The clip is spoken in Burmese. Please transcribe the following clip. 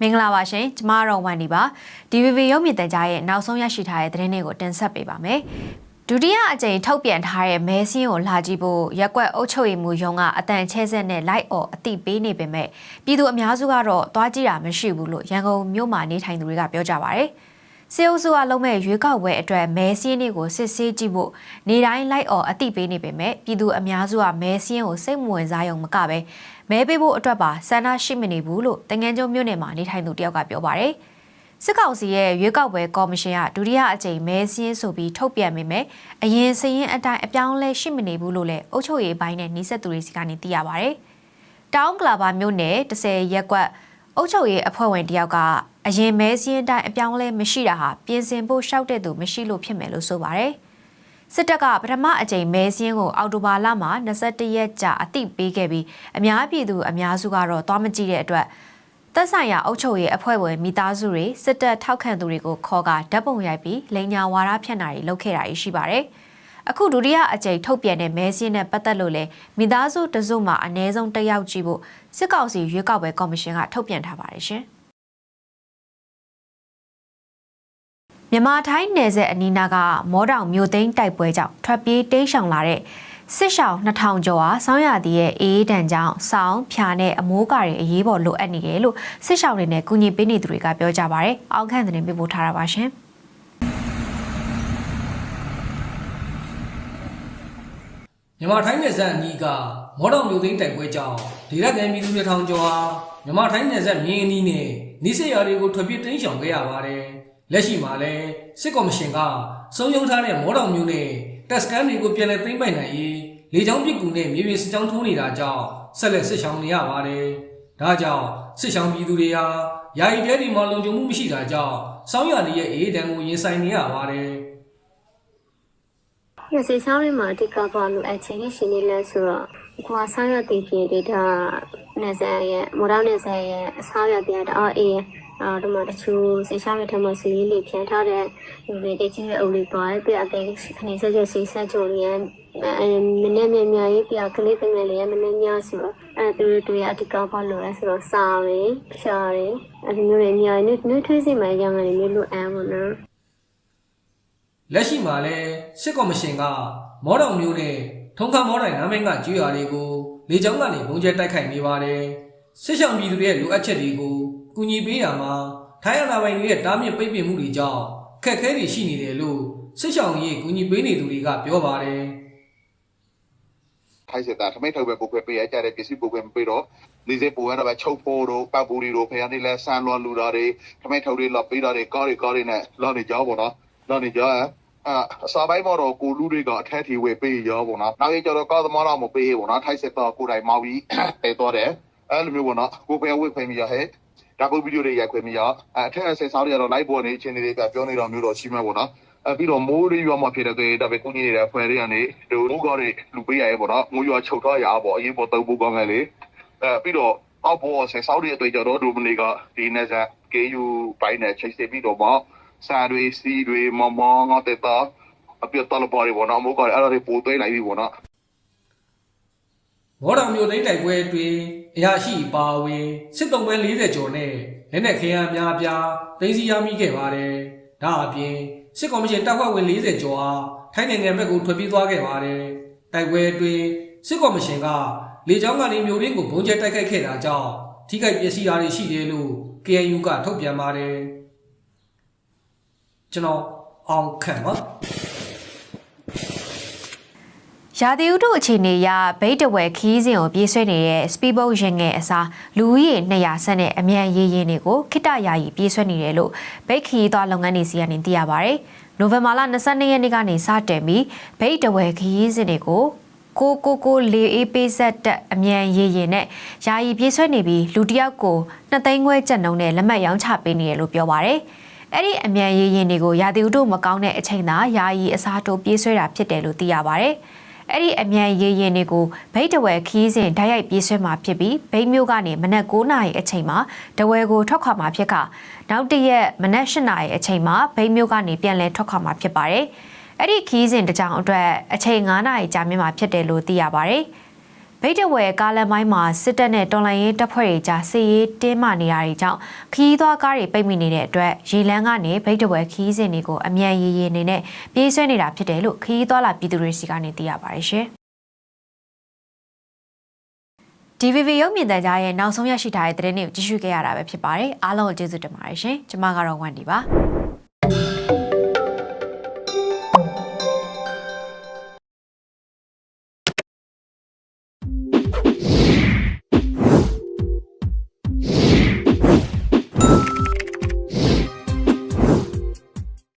မင်္ဂလာပါရှင်ကျမတော့ဝန်ဒီပါ DVB ရုပ်မြင်သံကြားရဲ့နောက်ဆုံးရရှိထားတဲ့သတင်းတွေကိုတင်ဆက်ပေးပါမယ်ဒုတိယအကြိမ်ထုတ်ပြန်ထားတဲ့မဲစင်းကိုလာကြည့်ဖို့ရက်ကွက်အုပ်ချုပ်ရေးမှူးရုံးကအတန်ချဲဆက်နဲ့လိုက်အော်အတိပေးနေပေမဲ့ပြည်သူအများစုကတော့သွားကြည့်တာမရှိဘူးလို့ရန်ကုန်မြို့မှာနေထိုင်သူတွေကပြောကြပါဗျ။ စေအုပ်စုကလုံးမဲ့ရွေးကောက်ပွဲအတွက်မဲစင်းတွေကိုစစ်ဆေးကြည့်ဖို့နေတိုင်းလိုက်အော်အတိပေးနေပေမဲ့ပြည်သူအများစုကမဲစင်းကိုစိတ်မဝင်စားရုံမကပဲမဲပေးဖို့အတွက်ပါဆန္ဒရှိမနေဘူးလို့တငန်းကျုံမြို့နယ်မှာနေထိုင်သူတယောက်ကပြောပါတယ်။စစ်ကောင်စီရဲ့ရွေးကောက်ပွဲကော်မရှင်ကဒုတိယအကြိမ်မဲစင်းဆိုပြီးထုတ်ပြန်မိမယ်အရင်စရင်အတိုင်းအပြောင်းလဲရှိမနေဘူးလို့လည်းအုပ်ချုပ်ရေးပိုင်းနဲ့နှိစက်သူတွေစီကနေသိရပါတယ်။တောင်ကလာပါမြို့နယ်30ရက်ကွက်အုပ်ချုပ်ရေးအဖွဲ့ဝင်တယောက်က အရင်မဲစင်းအတိုင်းအပြောင်းလဲမရှိတာဟာပြင်ဆင်ဖို့ရှောက်တဲ့သူမရှိလို့ဖြစ်မယ်လို့ဆိုပါတယ်။စစ်တပ်ကပထမအကြိမ်မဲစင်းကိုအော်တိုဘာလမှာ21ရက်ကြာအသိပေးခဲ့ပြီးအများပြည်သူအများစုကတော့သွားမကြည့်တဲ့အတွက်သက်ဆိုင်ရာအုပ်ချုပ်ရေးအဖွဲ့ဝင်မိသားစုတွေစစ်တပ်ထောက်ခံသူတွေကိုခေါ်ကဓာတ်ပုံရိုက်ပြီးလိန်ညာဝါဒဖြန့်တာတွေလုပ်ခဲ့တာရှိပါတယ်။အခုဒုတိယအကြိမ်ထုတ်ပြန်တဲ့မဲစင်းနဲ့ပတ်သက်လို့လဲမိသားစုတစုမှာအ ਨੇ ဆုံးတစ်ယောက်ကြည့်ဖို့စစ်ကောင်စီရွေးကောက်ပွဲကော်မရှင်ကထုတ်ပြန်ထားပါတယ်ရှင်။ မြန်မာထိုင်းနယ်စပ်အနီးနားကမောတောင်မြို့သိမ်းတိုက်ပွဲကြောင့်ထွက်ပြေးတိမ်းရှောင်လာတဲ့စစ်ရှောင်း2000ကျော်ဟာဆောင်းရသည်ရဲ့အေးဒဏ်ကြောင့်ဆောင်းဖြာနဲ့အမိုးကာတွေအရေးပေါ်လိုအပ်နေတယ်လို့စစ်ရှောင်းတွေနဲ့ကူညီပေးနေသူတွေကပြောကြပါဗျ။အောက်ခန့်သတင်းပေးပို့ထားတာပါရှင်။မြန်မာထိုင်းနယ်စပ်အနီးကမော်တော်မျိုးသိန်းတိုက်ပွဲကြောင့်ဒေသခံပြည်သူတွေထောင်ကျော်ဟာမြန်မာထိုင်းနယ်စပ်မြင်းအနီးနဲ့နီးစပ်ရာတွေကိုထွက်ပြေးတိမ်းရှောင်ခဲ့ရပါတယ်။ လက်ရှိမှာလည်းစစ်ကော်မရှင်ကစုံယုံထားတဲ့မော်တော်မျိုးနဲ့တက်စကန်တွေကိုပြန်လည်သိမ်းပိုက်နိုင်ရေးလေကြောင်းပစ်ကူနဲ့မြေပြင်စစ်ကြောင်းထိုးနေတာကြောင့်ဆက်လက်စစ်ရှောင်နေရပါတယ်။ဒါကြောင့်စစ်ရှောင်ပြည်သူတွေဟာယာယီတဲဒီမှာလုံခြုံမှုမရှိတာကြောင့်စောင်းရည်ရဲ့အေးဒဏ်ကိုရင်ဆိုင်နေရပါတယ်။ရစီဆောင်ရမှာအတိတ်ကဘာလို့အချင်းရှိနေလဲဆိုတော့ ကိုကဆောင်းရတည်ပြည်ဒေတာနေဆက်ရဲ့မော်ဒယ်နေဆက်ရဲ့ဆောင်းရတဲ့တော့အေးအော်ဒီမှာတချို့စေဆောင်ရထမစီလေးလေးဖြန်းထားတဲ့ဒီလေတချင်းရဲ့အုပ်လေးပါပြအသေးခနေဆက်ချက်စီဆက်ကြလေးအဲမနေ့မြမြရေးပြကလေးတငယ်လေးမနေ့ညဆိုတော့အဲသူတို့တွေအတိတ်ကဘာလို့လဲဆိုတော့စာရယ်ဖြာရယ်အဲဒီမျိုးတွေအများကြီးနှွေးထွေးစီမှရောင်းရတယ်မျိုးလို့အဲပါနော်လက်ရှိမှာလည်းစစ်ကော်မရှင်ကမော်တော်မျိုးနဲ့ ထုံခါမော်တိုင်းနာမည်ကကျွော်တွေကိုလေကြောင်းကနေဘုံကျဲတိုက်ခိုက်နေပါတယ်စစ်ဆောင်ပြည်သူတွေရဲ့လိုအပ်ချက်တွေကိုကူညီပေးရမှာထိုင်းအာဏာပိုင်တွေရဲ့တားမြစ်ပိတ်ပင်မှုတွေကြောင့်ခက်ခဲတွေရှိနေတယ်လို့စစ်ဆောင်ရေးကူညီပေးနေသူတွေကပြောပါတယ်ထိုက်စစ်တာထမိတ်ထုတ်ပဲပုတ်ခွဲပေးရကြတဲ့ပစ္စည်းပုတ်ခွဲမပေးတော့နေစေပူရတော့ပဲချုပ်ဖို့တို့ပောက်ပူတွေတို့ဖျားနေလဲဆန်လွန်လူတာတွေထမိတ်ထုတ်တွေလောက်ပေးတာတွေကားတွေကားတွေနဲ့လောက်နေကြောပေါ့နော်လောက်နေကြ အာအစာပိုင်းမှာတော့ကိုလူတွေကအထက်ထီဝေပေးရောပေါ့နော်နောက်ရင်ကျတော့ကားသမားတော့မပေးဘူးနော်ထိုက်စစ်တော့ကိုယ်တိုင်မောက်ပြီးပဲတော့တယ်အဲ့လိုမျိုးပေါ့နော်ကိုပဲဝိခွင့်မရဟဲ့ဒါပုတ်ဗီဒီယိုတွေရိုက်ခွင့်မရအထက်အဆင်ဆောင်တွေကတော့ live ပေါ်နေအချင်းတွေကပြောနေတော့မျိုးတော့ရှိမှပေါ့နော်အပြီးတော့မိုးလေးရွာမှာဖြစ်တဲ့တွေဒါပဲကုညီနေတဲ့ဖွဲ့တွေကနေဒီမိုးကောင်းတွေလူပေးရရဲပေါ့နော်မိုးရွာချုပ်ထားရပေါ့အရင်ပေါ်တုံးဖို့ကောင်းတယ်လေအဲပြီးတော့အောက်ပေါ်ဆယ်ဆောက်တွေအတွေ့ကြတော့ဒိုမနီကဒီနေစား KU ပိုင်းနဲ့ချိတ်စစ်ပြီးတော့မှ စာတွေစီတွေမမောင်းငါတက်တာအပြတ်တော်ပေါ်ရီပေါ့နော်မိုးကောင်းအဲ့ဒါတွေပို့သွေးလိုက်ပြီပေါ့နော်မော်တော်မျိုးသိန်းတိုက်ပွဲအတွင်းအရာရှိပါဝင်စစ်တုံးပွဲ40ကျော်နဲ့လက်နက်ခဲယမ်းများပြားသိမ်းဆည်းရမိခဲ့ပါတယ်ဒါအပြင်စစ်ကော်မရှင်တပ်ဖွဲ့ဝင်40ကျော်အားထိုင်းနိုင်ငံဘက်ကိုထွက်ပြေးသွားခဲ့ပါတယ်တိုက်ပွဲအတွင်းစစ်ကော်မရှင်ကလေကြောင်းကနေမျိုးရင်းကိုဘုံကျဲတိုက်ခိုက်ခဲ့တာကြောင့်ထိခိုက်ပျက်စီးတာတွေရှိတယ်လို့ KNU ကထုတ်ပြန်ပါတယ် ကျွန်တော်အောင်ခန့်ပါရာသီဥတုအခြေအနေအရဘိတ်တဝဲခီးစဉ်ကိုပြေးဆွဲနေတဲ့ speedboat ရင်ငယ်အစားလူဦးရေ200ဆန့်နဲ့အမြန်ရေးရင်တွေကိုခိတယာယီပြေးဆွဲနေတယ်လို့ဘိတ်ခီးသွားလုပ်ငန်းတွေစီကနေသိရပါဗျ။နိုဝင်ဘာလ22ရက်နေ့ကနေစတင်ပြီးဘိတ်တဝဲခီးစဉ်တွေကိုကိုကိုကိုလေအေးပေးဆက်တက်အမြန်ရေးရင်နဲ့ယာယီပြေးဆွဲနေပြီးလူတစ်ယောက်ကို2သိန်းခွဲကျပ်နှုန်းနဲ့လက်မှတ်ရောင်းချပေးနေတယ်လို့ပြောပါဗျ။ အဲ့ဒီအမြန်ရေးရင်တွေကိုရာသီဥတုမကောင်းတဲ့အချိန်သာယာယီအစားတိုးပြေးဆွဲတာဖြစ်တယ်လို့သိရပါဗျ။အဲ့ဒီအမြန်ရေးရင်တွေကိုဗိတ်တဝဲခီးစဉ်ဓာတ်ရိုက်ပြေးဆွဲမှာဖြစ်ပြီးဗိတ်မျိုးကနေမနက်9နာရီအချိန်မှာတဝဲကိုထွက်ခွာမှာဖြစ်ကနောက်တစ်ရက်မနက်10နာရီအချိန်မှာဗိတ်မျိုးကနေပြန်လည်ထွက်ခွာမှာဖြစ်ပါတယ်။အဲ့ဒီခီးစဉ်တစ်ကြောင်အတွက်အချိန်9နာရီကြာမြင့်မှာဖြစ်တယ်လို့သိရပါတယ်။ ဗိတ်တဝဲကားလမ်းပိုင်းမှာစစ်တပ်နဲ့တော်လှန်ရေးတပ်ဖွဲ့တွေကြားစစ်ရေးတင်းမာနေရတဲ့ကြောင့်ခီးသွွားကားတွေပိတ်မိနေတဲ့အတွက်ရေလန်းကနေဗိတ်တဝဲခီးစဉ်တွေကိုအမြန်ရေရေနေနဲ့ပြေးဆွဲနေတာဖြစ်တယ်လို့ခီးသွွားလာပြည်သူတွေစီကနေသိရပါတယ်ရှင်။ DVB ရုပ်မြင်သံကြားရဲ့နောက်ဆုံးရရှိထားတဲ့သတင်းတွေကိုကြည့်ရှုခဲ့ရတာပဲဖြစ်ပါတယ်အားလုံးကိုကျေးဇူးတင်ပါတယ်ရှင်ကျွန်မကတော့ဝန်ဒီပါ